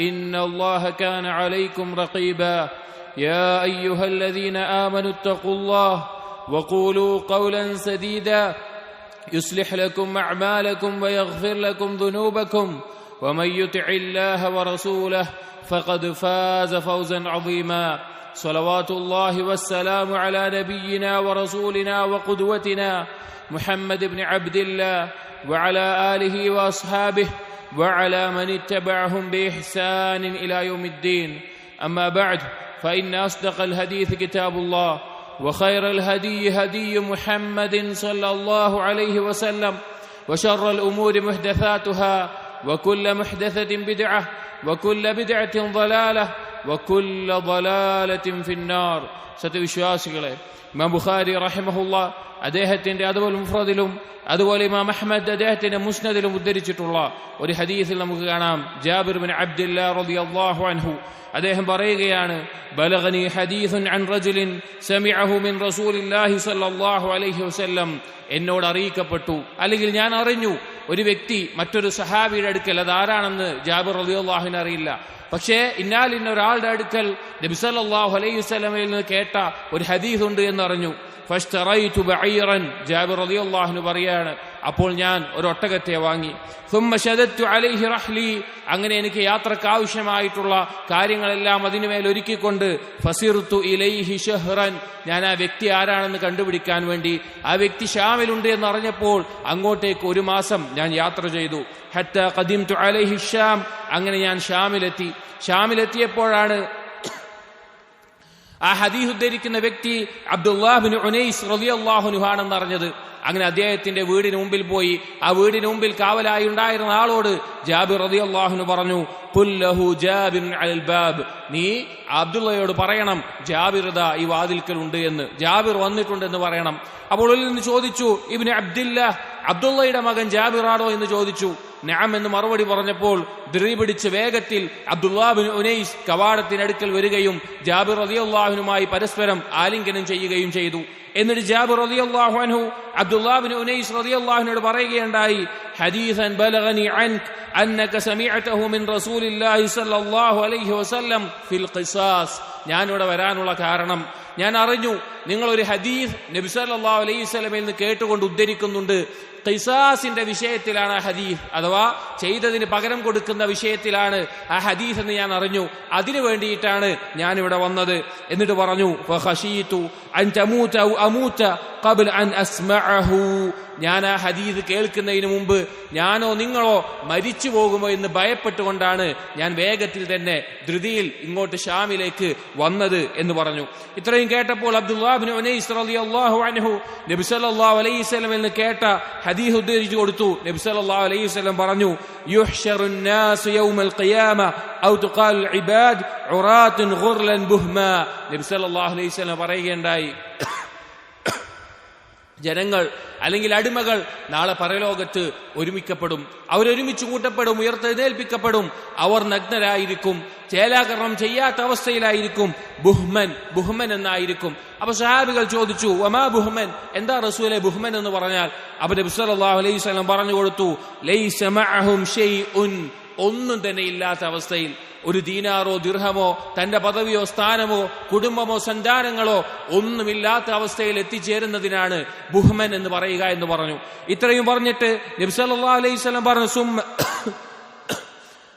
إن الله كان عليكم رقيبا. يا أيها الذين آمنوا اتقوا الله وقولوا قولا سديدا. يصلح لكم أعمالكم ويغفر لكم ذنوبكم. ومن يطع الله ورسوله فقد فاز فوزا عظيما. صلوات الله والسلام على نبينا ورسولنا وقدوتنا محمد بن عبد الله وعلى آله وأصحابه وعلى من اتبعهم باحسان الى يوم الدين اما بعد فإن أصدق الحديث كتاب الله وخير الهدي هدي محمد صلى الله عليه وسلم وشر الأمور محدثاتها وكل محدثة بدعة وكل بدعة ضلالة وكل ضلالة في النار സത്യവിശ്വാസികളെ ഇമാം ബുഖാരി റഹിമഹുല്ല അദ്ദേഹത്തിന്റെ അതുപോലെ മുഫ്രദിലും അതുപോലെ ഇമാം അഹ്മദ് അദ്ദേഹത്തിന്റെ മുസ്നദിലും ഉദ്ധരിച്ചിട്ടുള്ള ഒരു ഹദീസിൽ നമുക്ക് കാണാം. ജാബിർ ബിൻ അബ്ദുല്ലാ റളിയല്ലാഹു അൻഹു അദ്ദേഹം പറയുകയാണ് ബലഗനി ഹദീസുൻ അൻ റജുലിൻ സമിഅഹു മിൻ റസൂലില്ലാഹി സ്വല്ലല്ലാഹു അലൈഹി വസല്ലം എന്നോട് അറിയിക്കപ്പെട്ടു. അല്ലെങ്കിൽ ഞാൻ അറിഞ്ഞു ഒരു വ്യക്തി മറ്റൊരു സഹാബിയുടെ അടുക്കൽ അത് ആരാണെന്ന് ജാബിർ അലിയുള്ളാഹുവിന് അറിയില്ല. പക്ഷേ ഇന്നാൽ ഇന്ന ഒരാളുടെ അടുക്കൽ നബി സല്ലല്ലാഹു അലൈഹി വസല്ലമയിൽ നിന്ന് കേട്ട ഒരു ഹദീസ് ഉണ്ട് എന്നറിഞ്ഞു. ജാബിർ അലിയുള്ളാഹുന് പറയാണ് അപ്പോൾ ഞാൻ ഒരൊട്ടകത്തെ വാങ്ങി. സുമ്മശതറ്റു അലൈഹി റഹ്ലി അങ്ങനെ എനിക്ക് യാത്രയ്ക്ക് ആവശ്യമായിട്ടുള്ള കാര്യങ്ങളെല്ലാം അതിനുമേൽ ഒരുക്കിക്കൊണ്ട് ഫസിർത്തു ഇലൈഹി ഷെഹ്റൻ. ഞാൻ ആ വ്യക്തി ആരാണെന്ന് കണ്ടുപിടിക്കാൻ വേണ്ടി. ആ വ്യക്തി ഷാമിലുണ്ട് എന്നറിഞ്ഞപ്പോൾ അങ്ങോട്ടേക്ക് ഒരു മാസം ഞാൻ യാത്ര ചെയ്തു. ഹത്ത കദിം തു അലൈഹി ഷ്യാം അങ്ങനെ ഞാൻ ഷാമിലെത്തി. ഷാമിലെത്തിയപ്പോഴാണ് ആ ഹദീഹ് ഉദ്ധരിക്കുന്ന വ്യക്തി അബ്ദുല്ലാഹിബിൻ ഉനൈസ് റളിയല്ലാഹുനുഹാണെന്ന് അറിഞ്ഞത്. അങ്ങനെ അദ്ദേഹത്തിന്റെ വീടിന് മുമ്പിൽ പോയി ആ വീടിന് മുമ്പിൽ കാവലായി ഉണ്ടായിരുന്ന ആളോട് ജാബിർ റളിയല്ലാഹുനു പറഞ്ഞു പുല്ലഹു ജാബിർ അൽബാബ് നീ അബ്ദുള്ളയോട് പറയണം ജാബിർദ ഈ വാതിൽക്കൽ ഉണ്ട് എന്ന്. ജാബിർ വന്നിട്ടുണ്ട് എന്ന് പറയണം. അപ്പോൾ നിന്ന് ചോദിച്ചു ഇബ്നു അബ്ദില്ല അബ്ദുള്ളയുടെ മകൻ ജാബിറാണോ എന്ന് ചോദിച്ചു. നാം എന്ന് മറുപടി പറഞ്ഞപ്പോൾ ധൃതി പിടിച്ച് വേഗത്തിൽ അബ്ദുല്ലാബിൻ ഉനൈസ് കവാടത്തിനടുക്കൽ വരികയും ജാബിർ റളിയല്ലാഹുനുമായി പരസ്പരം ആലിംഗനം ചെയ്യുകയും ചെയ്തു. എന്നിട്ട് ജാബിർ റളിയല്ലാഹു അൻഹു അബ്ദുല്ലാബിൻ ഉനൈസ് റളിയല്ലാഹുവിനോട് പറയുകയുണ്ടായി ഹദീസൻ ബലഗനി അൻക് അന്നക സമീഅതഹു മിൻ റസൂലില്ലാഹി സ്വല്ലല്ലാഹു അലൈഹി വസല്ലം ഫിൽ ഖിസാസ്. ഞാൻ ഇവിടെ വരാനുള്ള കാരണം ഞാൻ അറിഞ്ഞു നിങ്ങൾ ഒരു ഹദീസ് നബി സല്ലല്ലാഹു അലൈഹി വസല്ലമയിൽ നിന്ന് കേട്ടുകൊണ്ട് ഉദ്ധരിക്കുന്നുണ്ട്. ഖിസാസിന്റെ വിഷയത്തിലാണ് ആ ഹദീഫ് അഥവാ ചെയ്തതിന് പകരം കൊടുക്കുന്ന വിഷയത്തിലാണ് ആ ഹദീഫ് എന്ന് ഞാൻ അറിഞ്ഞു. അതിനു വേണ്ടിയിട്ടാണ് ഞാൻ ഇവിടെ വന്നത്. എന്നിട്ട് പറഞ്ഞു ഞാൻ ആ ഹദീദ് കേൾക്കുന്നതിന് മുമ്പ് ഞാനോ നിങ്ങളോ മരിച്ചു പോകുമോ എന്ന് ഭയപ്പെട്ടുകൊണ്ടാണ് ഞാൻ വേഗത്തിൽ തന്നെ ധൃതിയിൽ ഇങ്ങോട്ട് ഷാമിലേക്ക് വന്നത് എന്ന് പറഞ്ഞു. ഇത്രയും കേട്ടപ്പോൾ അബ്ദുല്ലാബിൻ വസല്ലമയിൽ നിന്ന് കേട്ട ഹദീഹ് ഉദ്ധരിച്ചു കൊടുത്തു. നബി സല്ലല്ലാഹു അലൈഹി വസല്ലം പറഞ്ഞു യുഹ്ശറുൻ നാസു യൗമൽ ഖിയാമ ഔ തുഖാൽ ഇബാദ് ഉറാതൻ ഗുർലൻ ബുഹ്മാ. നബി സല്ലല്ലാഹു അലൈഹി വസല്ലം പറയുകയുണ്ടായി. ജനങ്ങൾ അല്ലെങ്കിൽ അടിമകൾ നാളെ പരലോകത്ത് ഒരുമിക്കപ്പെടും. അവരൊരുമിച്ച് കൂട്ടപ്പെടും ഉയർത്തെഴുന്നേൽപ്പിക്കപ്പെടും. അവർ നഗ്നരായിരിക്കും ചേലാകരണം ചെയ്യാത്ത അവസ്ഥയിലായിരിക്കും. ബുഹ്മൻ ബുഹ്മൻ എന്നായിരിക്കും. അപ്പൊ സഹാബികൾ ചോദിച്ചു വമാ ബുഹ്മൻ? എന്താ റസൂലെ ബുഹ്മൻ എന്ന് പറഞ്ഞാൽ അബ് നബി സല്ലല്ലാഹു അലൈഹി സ്വലം പറഞ്ഞു കൊടുത്തു ഒന്നും തന്നെ ഇല്ലാത്ത അവസ്ഥയിൽ ഒരു ദീനാറോ ദിർഹമോ തന്റെ പദവിയോ സ്ഥാനമോ കുടുംബമോ സന്താനങ്ങളോ ഒന്നുമില്ലാത്ത അവസ്ഥയിൽ എത്തിച്ചേരുന്നതിനാണ് ബുഹ്മൻ എന്ന് പറയുക എന്ന് പറഞ്ഞു ഇത്രയും പറഞ്ഞിട്ട് നബ്സല്ലാ അലൈഹി സ്വലം പറഞ്ഞു സുമ്മ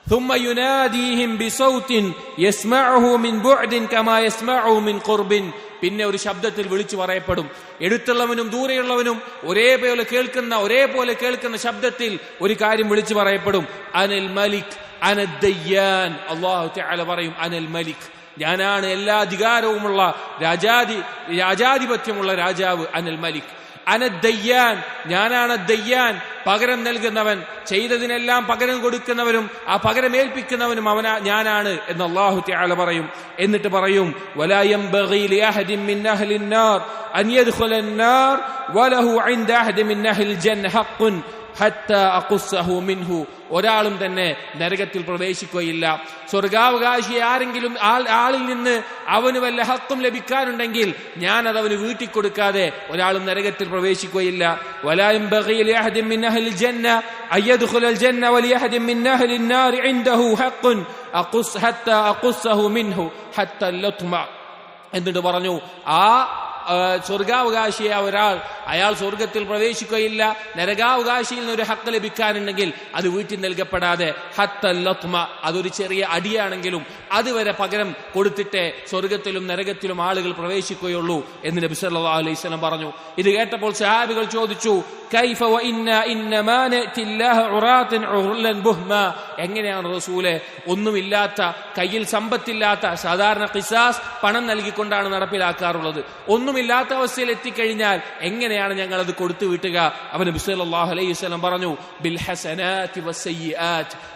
ثم يناديهم بصوت يسمعه من بعد كما يسمعه من قرب പിന്നെ ഒരു ശബ്ദത്തിൽ വിളിച്ചു പറയപ്പെടും. എടുത്തുള്ളവനും ദൂരെയുള്ളവനും ഒരേപോലെ കേൾക്കുന്ന ഒരേപോലെ കേൾക്കുന്ന ശബ്ദത്തിൽ ഒരു കാര്യം വിളിച്ചു പറയപ്പെടും. അനൽ മലിക് അനദ്ദയ്യാൻ പറയും അനൽ മലിക്. ഞാനാണ് എല്ലാ അധികാരവുമുള്ള രാജാധി രാജാധിപത്യമുള്ള രാജാവ് അനൽ മലിക്. അനദ്ദയ്യാൻ ഞാനാണ് ദയ്യാൻ പകരം നൽകുന്നവൻ. ചെയ്തതിനെല്ലാം പകരം കൊടുക്കുന്നവനും ആ പകരം ഏൽപ്പിക്കുന്നവനും അവനാ ഞാനാണ് എന്ന് അള്ളാഹു തആല പറയും. എന്നിട്ട് പറയും വലാ യംബഗി ലിഅഹദിൻ മിൻ അൻ വലഹു ഇൻദ അഹദി ജന്ന മിൻഹു. ഒരാളും തന്നെ നരകത്തിൽ പ്രവേശിക്കുകയില്ല. സ്വർഗാവകാശി ആരെങ്കിലും ആളിൽ നിന്ന് അവന് വല്ല ഹക്കും ലഭിക്കാനുണ്ടെങ്കിൽ ഞാൻ അത് അവന് വീട്ടിൽ കൊടുക്കാതെ ഒരാളും നരകത്തിൽ പ്രവേശിക്കുകയില്ല എന്നിട്ട് പറഞ്ഞു ആ, സ്വർഗാവകാശിയായ ഒരാൾ അയാൾ സ്വർഗത്തിൽ പ്രവേശിക്കുകയില്ല. നരകാവകാശിയിൽ നിന്ന് ഒരു ഹക്ക് ലഭിക്കാനുണ്ടെങ്കിൽ അത് വീട്ടിൽ നൽകപ്പെടാതെ ഹത്തല്ലത്മ അതൊരു ചെറിയ അടിയാണെങ്കിലും അതുവരെ പകരം കൊടുത്തിട്ടേ സ്വർഗത്തിലും നരകത്തിലും ആളുകൾ പ്രവേശിക്കുകയുള്ളൂ എന്ന് നബി സല്ലല്ലാഹു അലൈഹി വസല്ലം പറഞ്ഞു. ഇത് കേട്ടപ്പോൾ സഹാബികൾ ചോദിച്ചു കൈഫ ഇന്ന ഇന്നമാ എങ്ങനെയാണ് റസൂലെ ഒന്നുമില്ലാത്ത കയ്യിൽ സമ്പത്തില്ലാത്ത സാധാരണ കിസാസ് പണം നൽകിക്കൊണ്ടാണ് നടപ്പിലാക്കാറുള്ളത്. ഒന്നുമില്ലാത്ത അവസ്ഥയിൽ എത്തിക്കഴിഞ്ഞാൽ എങ്ങനെയാണ് ഞങ്ങൾ അത് കൊടുത്തു വിട്ടുക? അവന് നബി സല്ലല്ലാഹു അലൈഹി വസല്ലം പറഞ്ഞു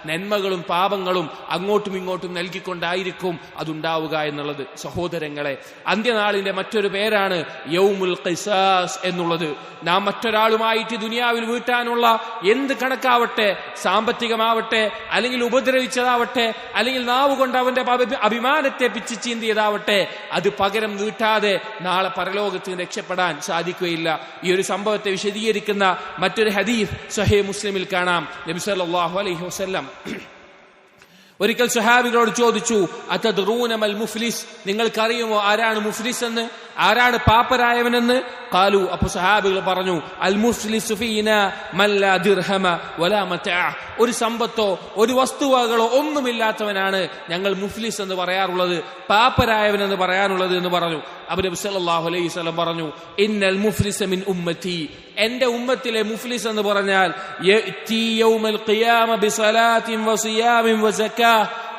നന്മകളും പാപങ്ങളും അങ്ങോട്ടും ഇങ്ങോട്ടും നൽകിക്കൊണ്ടായിരിക്കും അതുണ്ടാവുക എന്നുള്ളത്. സഹോദരങ്ങളെ അന്ത്യനാളിന്റെ മറ്റൊരു പേരാണ് യൗമുൽ ഖിസാസ് എന്നുള്ളത്. നാം മറ്റൊരാളുമായിട്ട് ദുനിയാവിൽ വീട്ടാനുള്ള എന്ത് കണക്കാവട്ടെ സാമ്പത്തികമാവട്ടെ അല്ലെങ്കിൽ ഉപദ്രവിച്ചതാവട്ടെ അല്ലെങ്കിൽ നാവ് കൊണ്ട് അവന്റെ അഭി- അഭിമാനത്തെ പിച്ചു ചീന്തിയതാവട്ടെ അത് പകരം നീട്ടാതെ നാളെ പരലോകത്ത് രക്ഷപ്പെടാൻ സാധിക്കുകയില്ല. ഈ ഒരു സംഭവത്തെ വിശദീകരിക്കുന്ന മറ്റൊരു ഹദീഫ് സഹേ മുസ്ലിമിൽ കാണാം. നബി സല്ലല്ലാഹു അലൈഹി വസല്ലം ഒരിക്കൽ സുഹാബികളോട് ചോദിച്ചു അത്തദ്റൂനമൽ മുഫ്ലിസ്? നിങ്ങൾക്കറിയുമോ ആരാണ് മുഫ്ലിസ് എന്ന്? ആരാണ് പാപ്പരായവനെന്ന്? കാലു അപ്പൊ സഹാബികൾ പറഞ്ഞു അൽ മുഫ്ലിസ് ഫീന മല്ല ദിർഹമ വലാ മതഅ ഒരു സമ്പത്തോ ഒരു വസ്തുവകളോ ഒന്നുമില്ലാത്തവനാണ് ഞങ്ങൾ മുഫ്ലിസ് എന്ന് പറയാറുള്ളത് പാപ്പരായവൻ എന്ന് പറയാനുള്ളത് എന്ന് പറഞ്ഞു. അബു നബി സല്ലല്ലാഹു അലൈഹി വസല്ലം പറഞ്ഞു ഇന്നൽ മുഫ്ലിസ മിൻ ഉമ്മത്തി. എന്റെ ഉമ്മത്തിലെ മുഫ്ലിസ് എന്ന് പറഞ്ഞാൽ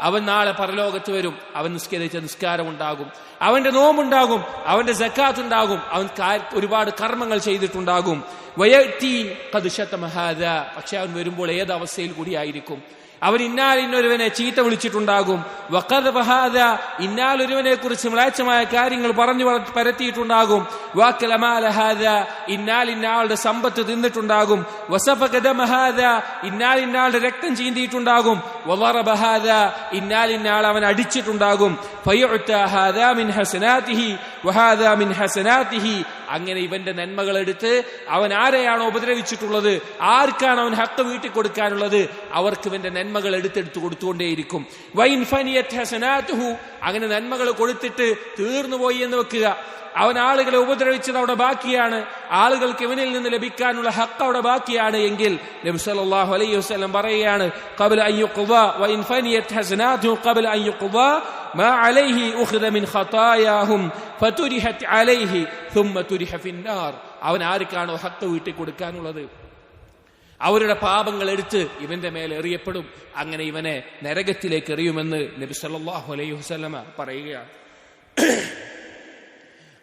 അവൻ നാളെ പരലോകത്ത് വരും. അവൻ നിസ്കരിച്ച നിസ്കാരം ഉണ്ടാകും അവന്റെ നോമ്പുണ്ടാകും. അവന്റെ ജക്കാത്ത് ഉണ്ടാകും അവൻ ഒരുപാട് കർമ്മങ്ങൾ ചെയ്തിട്ടുണ്ടാകും. പക്ഷെ അവൻ വരുമ്പോൾ ഏത് അവസ്ഥയിൽ കൂടിയായിരിക്കും അവൻ ഇന്നാൽ ഇന്നൊരുവനെ ചീത്ത വിളിച്ചിട്ടുണ്ടാകും. വക്കത് ബഹാദ ഇന്നാൽ ഒരുവനെ കുറിച്ച് മ്ലേച്ഛമായ കാര്യങ്ങൾ പറഞ്ഞു പറ- പരത്തിയിട്ടുണ്ടാകും. വാക്കലമാലഹാദ ഇന്നാൽ ഇന്നാളുടെ സമ്പത്ത് തിന്നിട്ടുണ്ടാകും. വസഫഗത മഹാദ ഇന്നാൽ ഇന്നാളുടെ രക്തം ചീന്തിയിട്ടുണ്ടാകും. വവറ ബഹാദ ഇന്നാൽ ഇന്നാൾ അവൻ അടിച്ചിട്ടുണ്ടാകും. ഫയുഅത ഹാദാ മിൻ ഹസനാതിഹി വഹാദാ മിൻ ഹസനാതിഹി അങ്ങനെ ഇവന്റെ നന്മകൾ എടുത്ത് അവൻ ആരെയാണോ ഉപദ്രവിച്ചിട്ടുള്ളത്? ആർക്കാണ് അവൻ ഹക്ക് വീട്ടിൽ കൊടുക്കാനുള്ളത്? അവർക്ക് ഇവന്റെ നന്മകൾ എടുത്തെടുത്ത് കൊടുത്തുകൊണ്ടേയിരിക്കും. വൈൻഫനിയറ്റ് ഹസനാത്തുഹു. അങ്ങനെ നന്മകൾ കൊടുത്തിട്ട് തീർന്നുപോയി എന്ന് വെക്കുക. അവൻ ആളുകളെ ഉപദ്രവിച്ചത് അവിടെ ബാക്കിയാണ്. ആളുകൾക്ക് ഇവനിൽ നിന്ന് ലഭിക്കാനുള്ള ഹക്ക് അവിടെ ബാക്കിയാണ് എങ്കിൽ നബി സല്ലല്ലാഹു അലൈഹി വസല്ലം പറയുകയാണ് ഖബല അൻ വ വഇൻ ഫനിയത് ഹസനാതുഹു ഖബല ما عليه أخذ من خطاياهم فترحت عليه ثم ترح في النار അവൻ ആർക്കാണോ ഹക്ക് വീട്ടിൽ കൊടുക്കാനുള്ളത് അവരുടെ പാപങ്ങൾ എടുത്ത് ഇവന്റെ മേൽ എറിയപ്പെടും അങ്ങനെ ഇവനെ നരകത്തിലേക്ക് എറിയുമെന്ന് നബി സല്ലല്ലാഹു അലൈഹി വസല്ലമ പറയുകയാണ്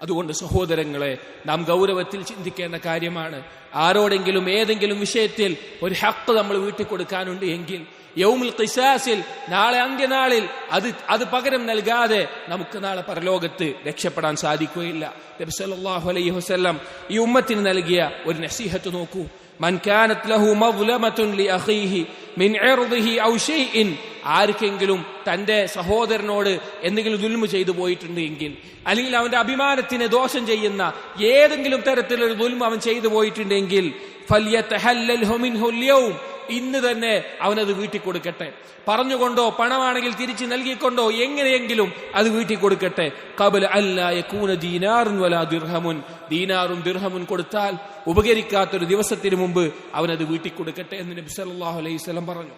അതുകൊണ്ട് സഹോദരങ്ങളെ നാം ഗൗരവത്തിൽ ചിന്തിക്കേണ്ട കാര്യമാണ് ആരോടെങ്കിലും ഏതെങ്കിലും വിഷയത്തിൽ ഒരു ഹക്ക് നമ്മൾ വീട്ടിൽ കൊടുക്കാനുണ്ട് എങ്കിൽ യൗമുൽ ഖിസാസിൽ നാളെ അന്ത്യനാളിൽ അത് അത് പകരം നൽകാതെ നമുക്ക് നാളെ പരലോകത്ത് രക്ഷപ്പെടാൻ സാധിക്കുകയില്ല. നബി സല്ലല്ലാഹു അലൈഹി വസല്ലം ഈ ഉമ്മത്തിന് നൽകിയ ഒരു നസീഹത്ത് നോക്കൂ. മൻ കാനത് ലഹു മദ്ലമതുൻ ലി അഖീഹി മിൻ ഇർദിഹി ഔ ഷൈഇൻ. ആർക്കെങ്കിലും തന്റെ സഹോദരനോട് എന്തെങ്കിലും ദുൽമ ചെയ്തു പോയിട്ടുണ്ടെങ്കിൽ അല്ലെങ്കിൽ അവന്റെ അഭിമാനത്തിന് ദോഷം ചെയ്യുന്ന ഏതെങ്കിലും തരത്തിലൊരു ദുൽമ അവൻ ചെയ്തു പോയിട്ടുണ്ടെങ്കിൽ മിൻഹു ഇന്ന് തന്നെ അവനത് വീട്ടിൽ കൊടുക്കട്ടെ പറഞ്ഞുകൊണ്ടോ പണമാണെങ്കിൽ തിരിച്ചു നൽകിക്കൊണ്ടോ എങ്ങനെയെങ്കിലും അത് വീട്ടിൽ കൊടുക്കട്ടെ കബൽ അല്ലായൂന ദീനാറും വലാ ദിർഹമുൻ. ദീനാറും ദിർഹമുൻ കൊടുത്താൽ ഉപകരിക്കാത്തൊരു ദിവസത്തിന് മുമ്പ് അവനത് വീട്ടിൽ കൊടുക്കട്ടെ എന്ന് നബി അലൈഹി വസല്ലം പറഞ്ഞു.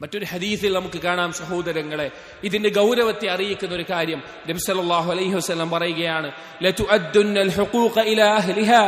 മറ്റൊരു ഹദീസിൽ നമുക്ക് കാണാം സഹോദരങ്ങളെ. ഇതിന്റെ ഗൗരവത്തെ അറിയിക്കുന്ന ഒരു കാര്യം നബി സല്ലല്ലാഹു അലൈഹി വസല്ലം പറയുകയാണ് ലതുഅദ്ദുന്നൽ ഹുഖൂഖ ഇലാ അഹ്ലിഹാ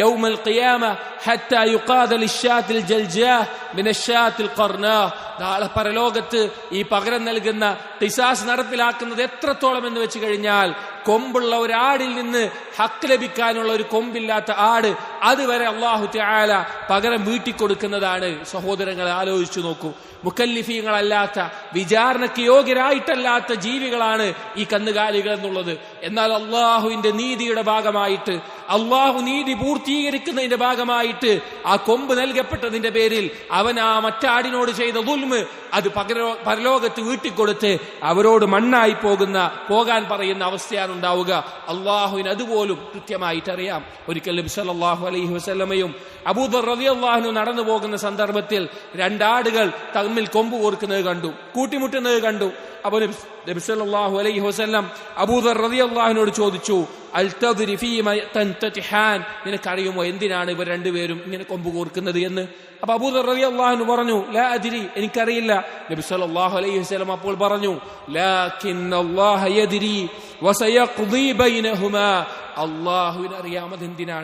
യൗമൽ ഖിയാമ ഹത്താ യുഖാദ ലിശ്ശാത്തിൽ ജൽജാ മിന അശ്ശാത്തിൽ ഖർനാ. നാളെ പരലോകത്ത് ഈ പകരം നൽകുന്ന ടിസാസ് നടപ്പിലാക്കുന്നത് എത്രത്തോളം എന്ന് വെച്ച് കഴിഞ്ഞാൽ കൊമ്പുള്ള ഒരു ആടിൽ നിന്ന് ഹക്ക് ലഭിക്കാനുള്ള ഒരു കൊമ്പില്ലാത്ത ആട് അതുവരെ അള്ളാഹു ത്യാല പകരം വീട്ടിക്കൊടുക്കുന്നതാണ്. സഹോദരങ്ങളെ ആലോചിച്ചു നോക്കൂ. മുക്കല്ലിഫീങ്ങളല്ലാത്ത വിചാരണയ്ക്ക് യോഗ്യരായിട്ടല്ലാത്ത ജീവികളാണ് ഈ കന്നുകാലികൾ എന്നുള്ളത്. എന്നാൽ അള്ളാഹുവിന്റെ നീതിയുടെ ഭാഗമായിട്ട് അള്ളാഹു നീതി പൂർത്തീകരിക്കുന്നതിന്റെ ഭാഗമായിട്ട് ആ കൊമ്പ് നൽകപ്പെട്ടതിന്റെ പേരിൽ അവൻ ആ മറ്റാടിനോട് ചെയ്ത ദുൽമ് അത് പകരോ പരലോകത്ത് വീട്ടിക്കൊടുത്ത് അവരോട് മണ്ണായി പോകുന്ന പോകാൻ പറയുന്ന അവസ്ഥയാണ് ഉണ്ടാവുക. അള്ളാഹുവിന് അതുപോലും കൃത്യമായിട്ടറിയാം. ഒരിക്കൽ നബി സല്ലല്ലാഹു അലൈഹി വസല്ലമയും അബൂദർ റളിയല്ലാഹു നടന്നു പോകുന്ന സന്ദർഭത്തിൽ രണ്ടാടുകൾ തമ്മിൽ കൊമ്പ് കോർക്കുന്നത് കണ്ടു കൂട്ടിമുട്ടുന്നത് കണ്ടു. അപ്പോൾ നബി- സല്ലല്ലാഹു അലൈഹി വസല്ലം അബൂദർ റളിയല്ലാഹുവിനോട് ചോദിച്ചു അൽ തദ്രി ഫീമ തൻതതിഹാൻ നിനക്കറിയുമോ എന്തിനാണ് ഇവർ രണ്ടുപേരും ഇങ്ങനെ കൊമ്പ് കോർക്കുന്നത് എന്ന്? അപ്പൊ അബൂദർ റളിയല്ലാഹു പറഞ്ഞു ലാ അദ്രി. എനിക്കറിയില്ല. നബി സല്ലല്ലാഹു അലൈഹി വസല്ലം അപ്പോൾ പറഞ്ഞു ലാകിൻ അല്ലാഹ യദ്രി വസയഖ്ദി ബൈനഹുമാ. അല്ലാഹുവിന് അറിയാം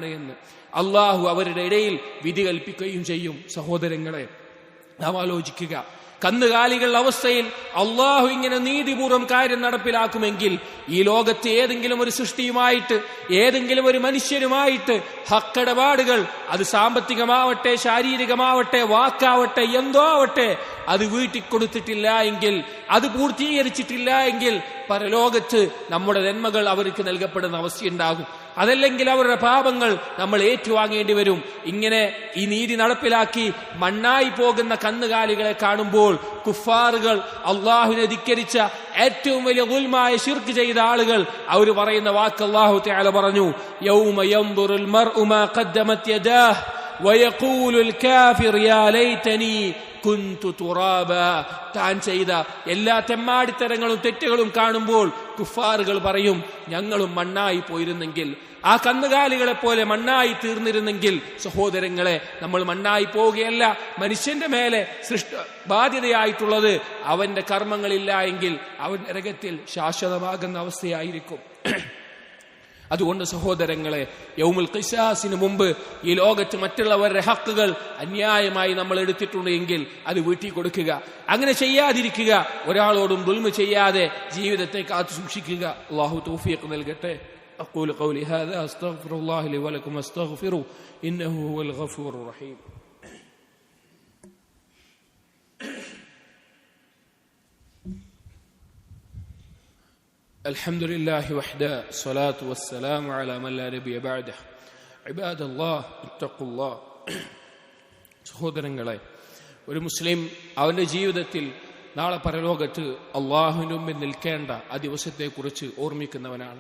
എന്ന്. അള്ളാഹു അവരുടെ ഇടയിൽ വിധി കൽപ്പിക്കുകയും ചെയ്യും. സഹോദരങ്ങളെ നാം ആലോചിക്കുക. കന്നുകാലികളുടെ അവസ്ഥയിൽ അള്ളാഹു ഇങ്ങനെ നീതിപൂർവം കാര്യം നടപ്പിലാക്കുമെങ്കിൽ ഈ ലോകത്ത് ഏതെങ്കിലും ഒരു സൃഷ്ടിയുമായിട്ട് ഏതെങ്കിലും ഒരു മനുഷ്യരുമായിട്ട് ഹക്കടപാടുകൾ അത് സാമ്പത്തികമാവട്ടെ ശാരീരികമാവട്ടെ വാക്കാവട്ടെ എന്തോ ആവട്ടെ അത് വീട്ടിൽ കൊടുത്തിട്ടില്ല എങ്കിൽ അത് പൂർത്തീകരിച്ചിട്ടില്ല എങ്കിൽ പരലോകത്ത് നമ്മുടെ നന്മകൾ അവർക്ക് നൽകപ്പെടുന്ന അവസ്ഥയുണ്ടാകും. അതല്ലെങ്കിൽ അവരുടെ പാപങ്ങൾ നമ്മൾ ഏറ്റുവാങ്ങേണ്ടി വരും. ഇങ്ങനെ ഈ നീതി നടപ്പിലാക്കി മണ്ണായി പോകുന്ന കന്നുകാലികളെ കാണുമ്പോൾ കുഫാറുകൾ അള്ളാഹുവിനെ ധിക്കരിച്ച ഏറ്റവും വലിയ ഉൽമായ ശിർക്ക് ചെയ്ത ആളുകൾ അവർ പറയുന്ന വാക്ക് അള്ളാഹു തആല പറഞ്ഞു യൗമ കുന്തു തുറാബ. താൻ ചെയ്ത എല്ലാ തെമ്മാടിത്തരങ്ങളും തെറ്റുകളും കാണുമ്പോൾ കുഫാറുകൾ പറയും ഞങ്ങളും മണ്ണായി പോയിരുന്നെങ്കിൽ ആ കന്നുകാലികളെ പോലെ മണ്ണായി തീർന്നിരുന്നെങ്കിൽ സഹോദരങ്ങളെ നമ്മൾ മണ്ണായി പോവുകയല്ല. മനുഷ്യന്റെ മേലെ സൃഷ്ട ബാധ്യതയായിട്ടുള്ളത് അവന്റെ കർമ്മങ്ങളില്ല എങ്കിൽ അവൻ നരകത്തിൽ ശാശ്വതമാകുന്ന അവസ്ഥയായിരിക്കും. അതുകൊണ്ട് സഹോദരങ്ങളെ യൗമുൽ ഖിസാസിന് മുമ്പ് ഈ ലോകത്ത് മറ്റുള്ളവരുടെ ഹക്കുകൾ അന്യായമായി നമ്മൾ എടുത്തിട്ടുണ്ട് എങ്കിൽ അത് വീട്ടിൽ കൊടുക്കുക അങ്ങനെ ചെയ്യാതിരിക്കുക ഒരാളോടും ദുൽമ ചെയ്യാതെ ജീവിതത്തെ കാത്തു സൂക്ഷിക്കുക അള്ളാഹു തൗഫീഖ് നൽകട്ടെ أقول قولي هذا أستغفر الله لي ولكم أستغفروا إنه هو الغفور الرحيم الحمد لله وحده الصلاة والسلام على من لا نبي بعده عباد الله اتقوا الله സഹോദരങ്ങളെ ഒരു മുസ്ലിം അവന്റെ ജീവിതത്തിൽ നാളെ പരലോകത്ത് അള്ളാഹുവിന് മുമ്പിൽ നിൽക്കേണ്ട ആ ദിവസത്തെക്കുറിച്ച് ഓർമ്മിക്കുന്നവനാണ്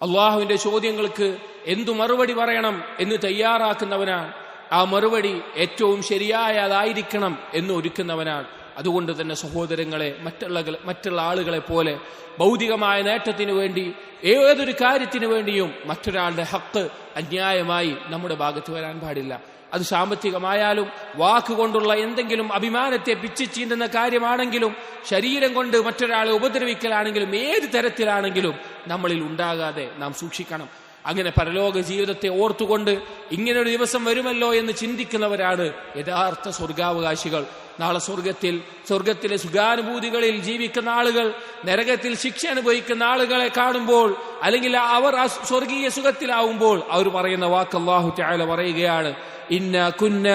അള്ളാഹുവിന്റെ ചോദ്യങ്ങൾക്ക് എന്തു മറുപടി പറയണം എന്ന് തയ്യാറാക്കുന്നവനാണ് ആ മറുപടി ഏറ്റവും ശരിയായതായിരിക്കണം എന്ന് ഒരുക്കുന്നവനാണ് അതുകൊണ്ട് തന്നെ സഹോദരങ്ങളെ മറ്റുള്ള മറ്റുള്ള ആളുകളെ പോലെ ഭൗതികമായ നേട്ടത്തിനു വേണ്ടി ഏതൊരു കാര്യത്തിനു വേണ്ടിയും മറ്റൊരാളുടെ ഹക്ക് അന്യായമായി നമ്മുടെ ഭാഗത്ത് വരാൻ പാടില്ല. അത് സാമ്പത്തികമായാലും വാക്കുകൊണ്ടുള്ള എന്തെങ്കിലും അഭിമാനത്തെ പിച്ചു ചീന്തുന്ന കാര്യമാണെങ്കിലും ശരീരം കൊണ്ട് മറ്റൊരാളെ ഉപദ്രവിക്കലാണെങ്കിലും ഏത് തരത്തിലാണെങ്കിലും നമ്മളിൽ ഉണ്ടാകാതെ നാം സൂക്ഷിക്കണം. അങ്ങനെ പരലോക ജീവിതത്തെ ഓർത്തുകൊണ്ട് ഇങ്ങനൊരു ദിവസം വരുമല്ലോ എന്ന് ചിന്തിക്കുന്നവരാണ് യഥാർത്ഥ സ്വർഗാവകാശികൾ. നാളെ സ്വർഗത്തിൽ സ്വർഗത്തിലെ സുഖാനുഭൂതികളിൽ ജീവിക്കുന്ന ആളുകൾ നരകത്തിൽ ശിക്ഷ അനുഭവിക്കുന്ന ആളുകളെ കാണുമ്പോൾ അല്ലെങ്കിൽ അവർ ആ സ്വർഗീയ സുഖത്തിലാവുമ്പോൾ അവർ പറയുന്ന വാക്ക് അള്ളാഹു തആല പറയുകയാണ് ഇന്ന കുന്ന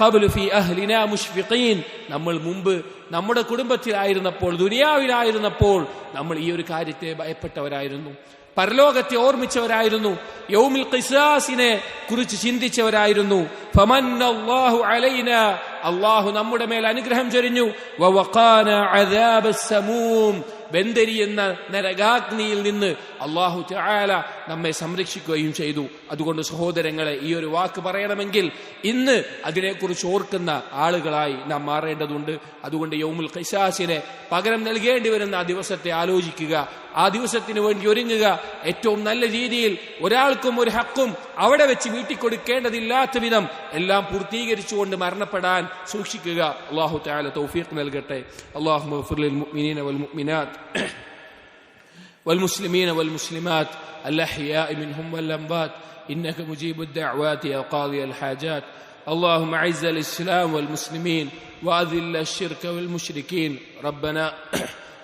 ഖബ്ലു ഫി അഹ്ലിനാ മുഷ്ഫിഖീൻ നമ്മൾ മുമ്പ് നമ്മുടെ കുടുംബത്തിലായിരുന്നപ്പോൾ ദുനിയാവിലായിരുന്നപ്പോൾ നമ്മൾ ഈ ഒരു കാര്യത്തെ ഭയപ്പെട്ടവരായിരുന്നു. പരലോകത്തെ ഓർമ്മിച്ചവരായിരുന്നു. യൗമിൽ ഖിസാസിനെ കുറിച്ച് ചിന്തിച്ചവരായിരുന്നു. ഫമന്നല്ലാഹു അലൈന. അള്ളാഹു നമ്മുടെ മേൽ അനുഗ്രഹം ചൊരിഞ്ഞു. വവഖാന അദാബസ്സമൂം വെന്തെരിയുന്ന നരകാഗ്നിയിൽ നിന്ന് അള്ളാഹു ചായാല നമ്മെ സംരക്ഷിക്കുകയും ചെയ്തു. അതുകൊണ്ട് സഹോദരങ്ങളെ ഈ ഒരു വാക്ക് പറയണമെങ്കിൽ ഇന്ന് അതിനെക്കുറിച്ച് ഓർക്കുന്ന ആളുകളായി നാം മാറേണ്ടതുണ്ട്. അതുകൊണ്ട് യൗമുൽ ഖൈസാസിനെ പകരം നൽകേണ്ടി വരുന്ന ആ ദിവസത്തെ ആലോചിക്കുക. ആ ദിവസത്തിന് വേണ്ടി ഒരുങ്ങുക ഏറ്റവും നല്ല രീതിയിൽ ഒരാൾക്കും ഒരു ഹക്കും അവിടെ വെച്ച് വീട്ടിൽ കൊടുക്കേണ്ടതില്ലാത്ത വിധം എല്ലാം പൂർത്തീകരിച്ചുകൊണ്ട് മരണപ്പെടാൻ സൂക്ഷിക്കുക അള്ളാഹു താല തൗഫീഖ് നൽകട്ടെ അള്ളാഹു മുഅ്മിനീന വൽ മുഅ്മിനാത്ത് والمسلمين والمسلمات الأحياء منهم والأموات إنك مجيب الدعوات يا قاضي الحاجات اللهم أعز الإسلام والمسلمين وأذل الشرك والمشركين ربنا